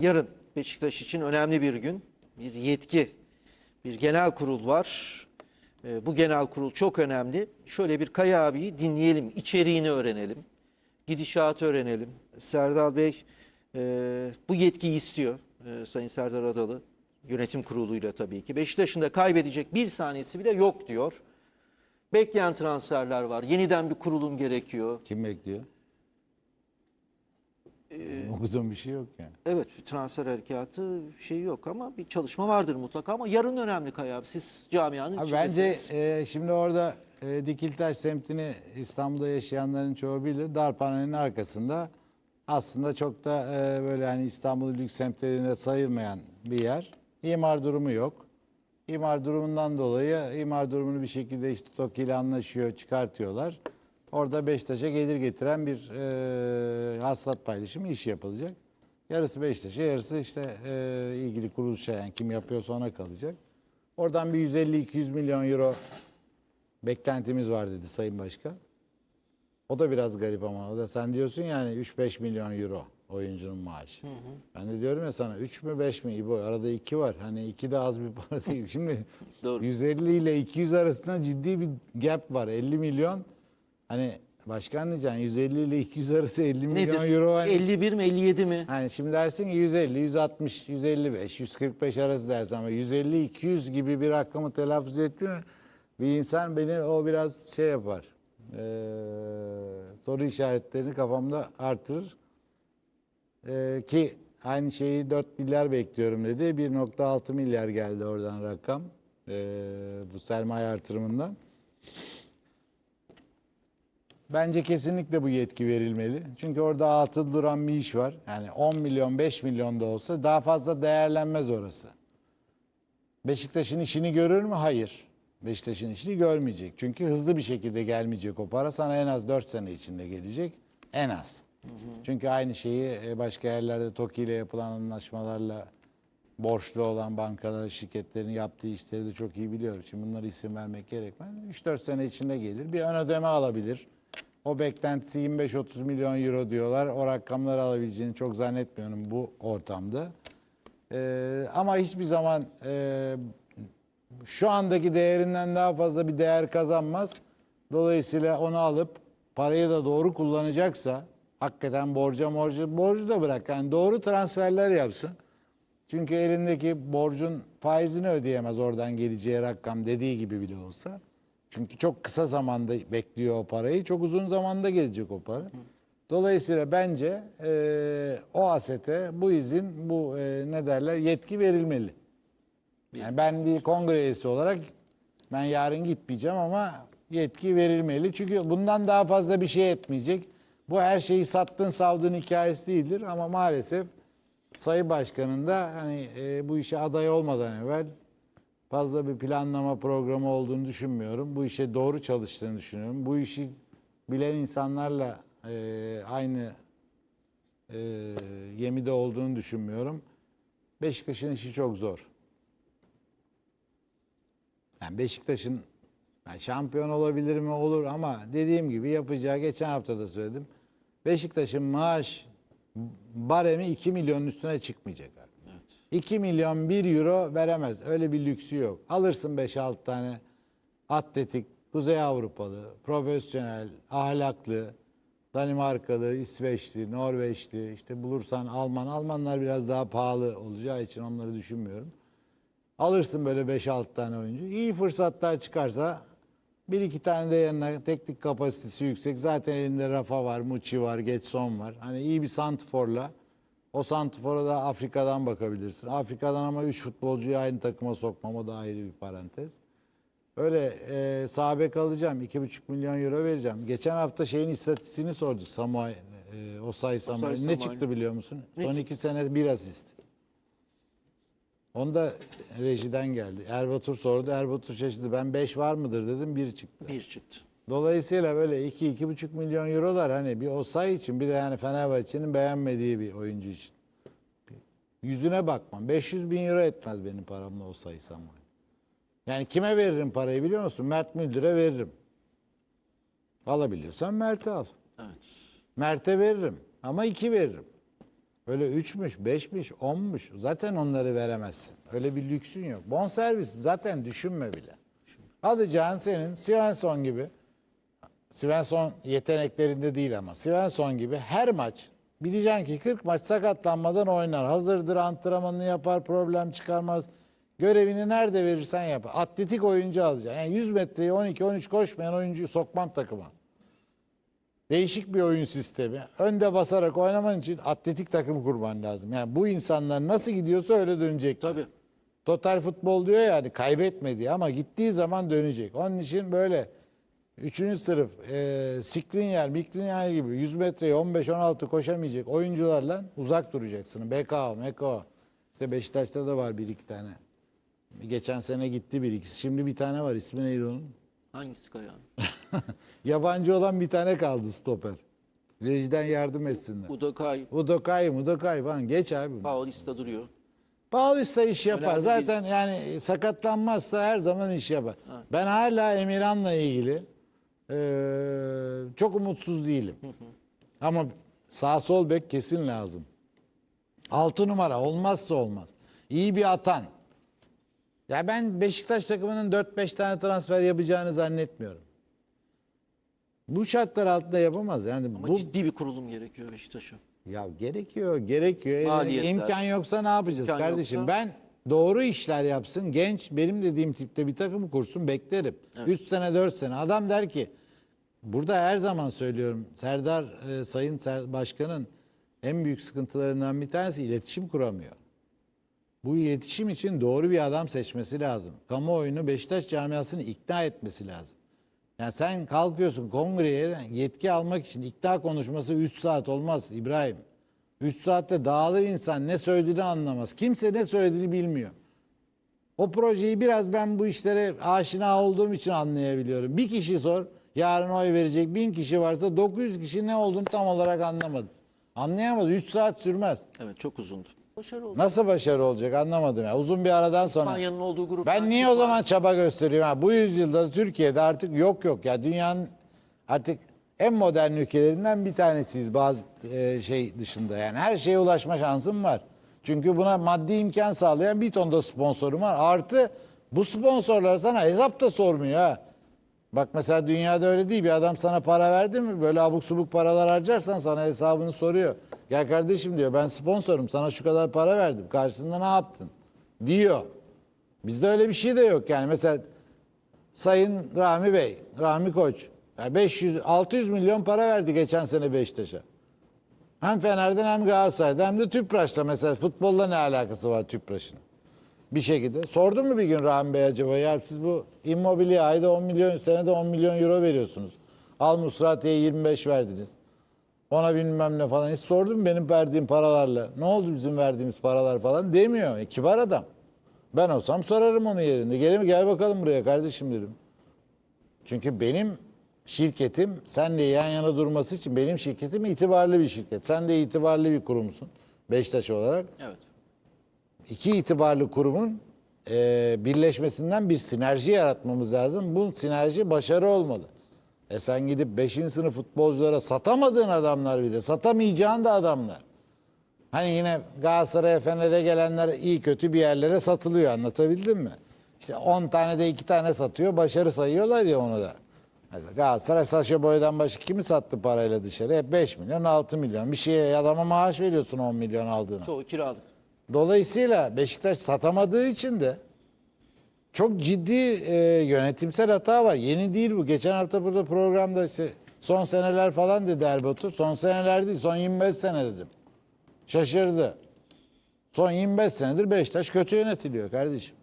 Yarın Beşiktaş için önemli bir gün. Bir yetki, bir genel kurul var. Ee, Bu genel kurul çok önemli. Şöyle bir Kaya abiyi dinleyelim, içeriğini öğrenelim. Gidişatı öğrenelim. Serdal Bey e, bu yetkiyi istiyor. e, Sayın Serdar Adalı yönetim kuruluyla tabii ki. Beşiktaş'ın da kaybedecek bir saniyesi bile yok diyor. Bekleyen transferler var. Yeniden bir kurulum gerekiyor. Kim bekliyor? Ee, Okuduğum bir şey yok yani. Evet transfer harekatı şey yok ama bir çalışma vardır mutlaka ama yarın önemli Kaya abi. Siz camianın Abi bence içindesiniz. e, şimdi orada e, Dikiltaş semtini İstanbul'da yaşayanların çoğu bilir. Darphane'nin arkasında aslında çok da e, böyle hani İstanbul lüks semtlerinde sayılmayan bir yer. İmar durumu yok. İmar durumundan dolayı imar durumunu bir şekilde işte TOKİ ile anlaşıyor, çıkartıyorlar. Orada Beşiktaş'a gelir getiren bir e, hasılat paylaşımı iş yapılacak. Yarısı Beşiktaş'a, yarısı işte e, ilgili kuruluşa yani kim yapıyorsa ona kalacak. Oradan bir 150-200 milyon euro beklentimiz var dedi Sayın Başkan. O da biraz garip ama o da sen diyorsun yani 3-5 milyon euro oyuncunun maaşı. Ben de diyorum ya sana 3 mü 5 mi İbo arada 2 var. Hani 2 de az bir para değil. Şimdi Doğru. 150 ile 200 arasında ciddi bir gap var. 50 milyon hani başkan diyeceksin 150 ile 200 arası 50 milyon Nedir? euro. Hani, 51 mi 57 mi? hani şimdi dersin ki 150, 160, 155, 145 arası dersin ama 150, 200 gibi bir rakamı telaffuz etti mi bir insan beni o biraz şey yapar. Ee, soru işaretlerini kafamda artırır. Ee, ki aynı şeyi 4 milyar bekliyorum dedi. 1.6 milyar geldi oradan rakam. Ee, bu sermaye artırımından. Bence kesinlikle bu yetki verilmeli. Çünkü orada altı duran bir iş var. Yani 10 milyon 5 milyon da olsa daha fazla değerlenmez orası. Beşiktaş'ın işini görür mü? Hayır. Beşiktaş'ın işini görmeyecek. Çünkü hızlı bir şekilde gelmeyecek o para. Sana en az 4 sene içinde gelecek. En az. Çünkü aynı şeyi e, başka yerlerde TOKİ ile yapılan anlaşmalarla borçlu olan bankalar, şirketlerin yaptığı işleri de çok iyi biliyorum. Şimdi bunları isim vermek gerekmez. 3-4 sene içinde gelir. Bir ön ödeme alabilir. O beklentisi 25-30 milyon euro diyorlar. O rakamları alabileceğini çok zannetmiyorum bu ortamda. Ee, ama hiçbir zaman e, şu andaki değerinden daha fazla bir değer kazanmaz. Dolayısıyla onu alıp parayı da doğru kullanacaksa hakikaten borca borcu, borcu da bırak. Yani doğru transferler yapsın. Çünkü elindeki borcun faizini ödeyemez oradan geleceği rakam dediği gibi bile olsa. Çünkü çok kısa zamanda bekliyor o parayı. Çok uzun zamanda gelecek o para. Dolayısıyla bence e, o asete bu izin, bu e, ne derler yetki verilmeli. Yani ben bir kongre üyesi olarak ben yarın gitmeyeceğim ama yetki verilmeli. Çünkü bundan daha fazla bir şey etmeyecek. Bu her şeyi sattın savdın hikayesi değildir ama maalesef Sayın Başkan'ın da hani e, bu işe aday olmadan evvel fazla bir planlama programı olduğunu düşünmüyorum. Bu işe doğru çalıştığını düşünüyorum. Bu işi bilen insanlarla e, aynı e, gemide olduğunu düşünmüyorum. Beşiktaş'ın işi çok zor. Yani Beşiktaş'ın yani şampiyon olabilir mi olur ama dediğim gibi yapacağı geçen hafta da söyledim. Beşiktaş'ın maaş baremi 2 milyonun üstüne çıkmayacak abi. 2 milyon 1 euro veremez. Öyle bir lüksü yok. Alırsın 5-6 tane atletik, Kuzey Avrupalı, profesyonel, ahlaklı, Danimarkalı, İsveçli, Norveçli, işte bulursan Alman. Almanlar biraz daha pahalı olacağı için onları düşünmüyorum. Alırsın böyle 5-6 tane oyuncu. İyi fırsatlar çıkarsa bir iki tane de yanına teknik kapasitesi yüksek. Zaten elinde Rafa var, Muçi var, Getson var. Hani iyi bir santiforla o santifora da Afrika'dan bakabilirsin. Afrika'dan ama 3 futbolcuyu aynı takıma sokmam o da ayrı bir parantez. Öyle e, sahabe kalacağım. 2,5 milyon euro vereceğim. Geçen hafta şeyin istatistiğini sorduk. Samuay, e, Osay Samuay. Ne çıktı biliyor musun? Ne Son iki sene bir asist. Onda rejiden geldi. Erbatur sordu. Erbatur şaşırdı. Ben 5 var mıdır dedim. Bir çıktı. Bir çıktı. Dolayısıyla böyle 2-2,5 milyon eurolar hani bir Osay için bir de yani Fenerbahçe'nin beğenmediği bir oyuncu için. Yüzüne bakmam. 500 bin euro etmez benim paramla Osay Samuel. Yani kime veririm parayı biliyor musun? Mert Müldür'e veririm. Alabiliyorsan Mert'e al. Evet. Mert'e veririm ama iki veririm. Öyle üçmüş, beşmiş, onmuş. Zaten onları veremezsin. Öyle bir lüksün yok. Bonservis zaten düşünme bile. Alacağın senin Svensson gibi. Svensson yeteneklerinde değil ama. Svensson gibi her maç bileceksin ki 40 maç sakatlanmadan oynar. Hazırdır antrenmanını yapar, problem çıkarmaz. Görevini nerede verirsen yap. Atletik oyuncu alacaksın. Yani 100 metreye 12-13 koşmayan oyuncuyu sokmam takıma. Değişik bir oyun sistemi. Önde basarak oynaman için atletik takım kurman lazım. Yani bu insanlar nasıl gidiyorsa öyle dönecek. Tabii. Total futbol diyor yani kaybetmedi ama gittiği zaman dönecek. Onun için böyle 3. sınıf e, Skriniar, Mikrinyar gibi 100 metreye 15-16 koşamayacak oyuncularla uzak duracaksın. BK, MK. İşte Beşiktaş'ta da var bir iki tane. Geçen sene gitti bir ikisi. Şimdi bir tane var. İsmi neydi onun? Hangisi Kaya? Yabancı olan bir tane kaldı stoper. Rejiden yardım etsinler. Udokay, Udokai, Mudokai falan geç abi. Paulista duruyor. Paulista iş yapar. Önemli Zaten yani sakatlanmazsa her zaman iş yapar. Ben hala Emirhan'la ilgili eee, çok umutsuz değilim. Ama sağ sol bek kesin lazım. Altı numara olmazsa olmaz. İyi bir atan. Ya ben Beşiktaş takımının 4-5 tane transfer yapacağını zannetmiyorum. Bu şartlar altında yapamaz. Yani Ama bu ciddi bir kurulum gerekiyor Beşiktaş'a. ya gerekiyor, gerekiyor. Elinde Maliyetler. İmkan yoksa ne yapacağız İmkan kardeşim? yoksa- Ben doğru işler yapsın, genç benim dediğim tipte bir takım kursun beklerim. 3 sene 4 sene. Adam der ki burada her zaman söylüyorum Serdar e, Sayın Ser- Başkan'ın en büyük sıkıntılarından bir tanesi iletişim kuramıyor. Bu iletişim için doğru bir adam seçmesi lazım. Kamuoyunu Beşiktaş camiasını ikna etmesi lazım. Yani sen kalkıyorsun kongreye yetki almak için ikna konuşması 3 saat olmaz İbrahim. 3 saatte dağılır insan ne söylediğini anlamaz. Kimse ne söylediğini bilmiyor. O projeyi biraz ben bu işlere aşina olduğum için anlayabiliyorum. Bir kişi sor yarın oy verecek bin kişi varsa 900 kişi ne olduğunu tam olarak anlamadı. Anlayamaz 3 saat sürmez. Evet çok uzundu. Başarı oldu. Nasıl başarı olacak anlamadım ya. Uzun bir aradan sonra. İspanya'nın olduğu grup. Ben niye o zaman çaba gösteriyorum? Ha, bu yüzyılda da Türkiye'de artık yok yok ya dünyanın artık en modern ülkelerinden bir tanesiyiz bazı e, şey dışında yani her şeye ulaşma şansım var. Çünkü buna maddi imkan sağlayan bir ton da sponsorum var. Artı bu sponsorlar sana hesap da sormuyor ha. Bak mesela dünyada öyle değil. Bir adam sana para verdi mi böyle abuk subuk paralar harcarsan sana hesabını soruyor. Gel kardeşim diyor ben sponsorum sana şu kadar para verdim. Karşılığında ne yaptın? Diyor. Bizde öyle bir şey de yok yani. Mesela Sayın Rami Bey, Rami Koç ya 500 600 milyon para verdi geçen sene Beşiktaş'a. Hem Fener'den hem Galatasaray'dan hem de Tüpraş'la mesela futbolla ne alakası var Tüpraş'ın? Bir şekilde. Sordun mu bir gün Rami Bey acaba ya siz bu immobilya ayda 10 milyon senede 10 milyon euro veriyorsunuz. Al Musrati'ye 25 verdiniz. Ona bilmem ne falan. Hiç sordun mu benim verdiğim paralarla? Ne oldu bizim verdiğimiz paralar falan demiyor. E, kibar adam. Ben olsam sorarım onun yerinde. Gel, gel bakalım buraya kardeşim dedim. Çünkü benim şirketim senle yan yana durması için benim şirketim itibarlı bir şirket. Sen de itibarlı bir kurumsun Beşiktaş olarak. Evet. İki itibarlı kurumun e, birleşmesinden bir sinerji yaratmamız lazım. Bu sinerji başarı olmalı. E sen gidip 5. sınıf futbolculara satamadığın adamlar bir de satamayacağın da adamlar. Hani yine Galatasaray'a Fener'e gelenler iyi kötü bir yerlere satılıyor anlatabildim mi? İşte 10 tane de 2 tane satıyor başarı sayıyorlar ya onu da. Mesela Galatasaray Saşa Boy'dan başka kimi sattı parayla dışarı? Hep 5 milyon 6 milyon bir şeye adama maaş veriyorsun 10 milyon aldığına. Çoğu kiralık. Dolayısıyla Beşiktaş satamadığı için de çok ciddi e, yönetimsel hata var. Yeni değil bu. Geçen hafta burada programda işte son seneler falan dedi Erbatur. Son seneler değil, son 25 sene dedim. Şaşırdı. Son 25 senedir Beşiktaş kötü yönetiliyor kardeşim.